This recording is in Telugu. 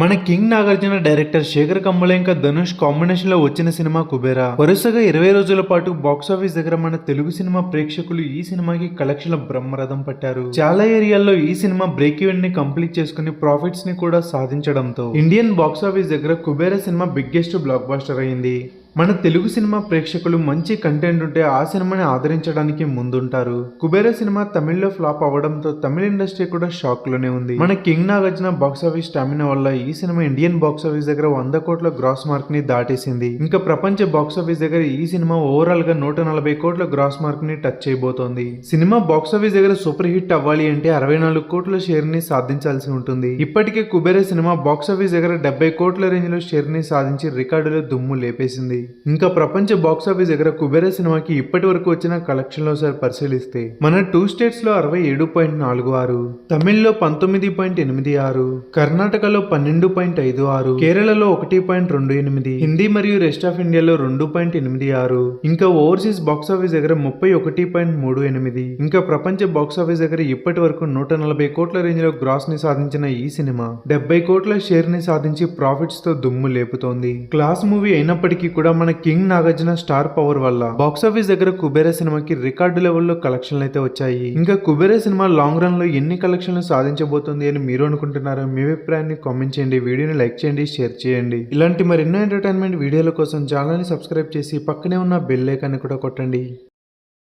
మన కింగ్ నాగార్జున డైరెక్టర్ శేఖర్ కమ్ముల ఇంకా ధనుష్ కాంబినేషన్లో వచ్చిన సినిమా కుబేరా. వరుసగా ఇరవై రోజుల పాటు బాక్సాఫీస్ దగ్గర మన తెలుగు సినిమా ప్రేక్షకులు ఈ సినిమాకి కలెక్షన్ల బ్రహ్మరథం పట్టారు. చాలా ఏరియాల్లో ఈ సినిమా బ్రేక్ ఈవెంట్ని కంప్లీట్ చేసుకుని ప్రాఫిట్స్ని కూడా సాధించడంతో. ఇండియన్ బాక్సాఫీస్ దగ్గర Kubera cinema biggest blockbuster అయింది. మన తెలుగు సినిమా ప్రేక్షకులు మంచి కంటెంట్ ఉంటే ఆ సినిమాని ఆదరించడానికి ముందుంటారు. కుబేర సినిమా తమిళ్ళో ఫ్లాప్ అవ్వడంతో తమిళ ఇండస్ట్రీ కూడా షాక్లోనే ఉంది. మన king Nagarjuna box office stamina వల్ల ఈ సినిమా ఇండియన్ బాక్స్ ఆఫీస్ దగ్గర వంద కోట్ల గ్రాస్ మార్క్ని దాటేసింది. ఇంకా ప్రపంచ బాక్స్ ఆఫీస్ దగ్గర ఈ సినిమా ఓవరాల్గా నూట నలభై కోట్ల గ్రాస్ మార్క్ని టచ్ చేయబోతోంది. సినిమా బాక్స్ ఆఫీస్ దగ్గర సూపర్ హిట్ అవ్వాలి అంటే అరవై నాలుగు కోట్ల షేర్ని సాధించాల్సి ఉంటుంది. ఇప్పటికే కుబేర సినిమా బాక్స్ ఆఫీస్ దగ్గర డెబ్బై కోట్ల రేంజ్లో షేర్ని సాధించి రికార్డులో దుమ్ము లేపేసింది. ఇంకా ప్రపంచ బాక్స్ ఆఫీస్ దగ్గర కుబేర సినిమాకి ఇప్పటి వరకు వచ్చిన కలెక్షన్లో సార్ పరిశీలిస్తే మన టూ స్టేట్స్లో అరవై ఏడు పాయింట్ నాలుగు ఆరు తమిళ్ళో పంతొమ్మిది పాయింట్ ఎనిమిది ఆరు కర్ణాటకలో పన్నెండు పాయింట్ ఐదు ఆరు కేరళలో ఒకటి పాయింట్ రెండు ఎనిమిది హిందీ మరియు రెస్ట్ ఆఫ్ ఇండియాలో రెండు పాయింట్ ఎనిమిది ఆరు ఇంకా ఓవర్సీస్ బాక్స్ ఆఫీస్ దగ్గర ముప్పై ఒకటి పాయింట్ మూడు ఎనిమిది ఇంకా ప్రపంచ బాక్స్ ఆఫీస్ దగ్గర ఇప్పటి వరకు నూట నలభై కోట్ల రేంజ్లో గ్రాస్ని సాధించిన ఈ సినిమా డెబ్బై కోట్ల షేర్ని సాధించి ప్రాఫిట్స్తో దుమ్ము లేపుతోంది. క్లాస్ మూవీ అయినప్పటికీ కూడా మన కింగ్ నాగార్జున స్టార్ పవర్ వల్ల. బాక్స్ ఆఫీస్ దగ్గర కుబేర సినిమాకి రికార్డు లెవెల్లో కలెక్షన్లు అయితే వచ్చాయి. ఇంకా కుబేర సినిమా లాంగ్ రన్లో ఎన్ని కలెక్షన్లు సాధించబోతుంది అని మీరు అనుకుంటున్నారో మీ అభిప్రాయాన్ని కామెంట్ చేయండి. వీడియోని లైక్ చేయండి షేర్ చేయండి. ఇలాంటి మరెన్నో ఎంటర్టైన్మెంట్ వీడియోల కోసం ఛానల్ని సబ్స్క్రైబ్ చేసి పక్కనే ఉన్న బెల్ ఐకాన్ని కూడా కొట్టండి.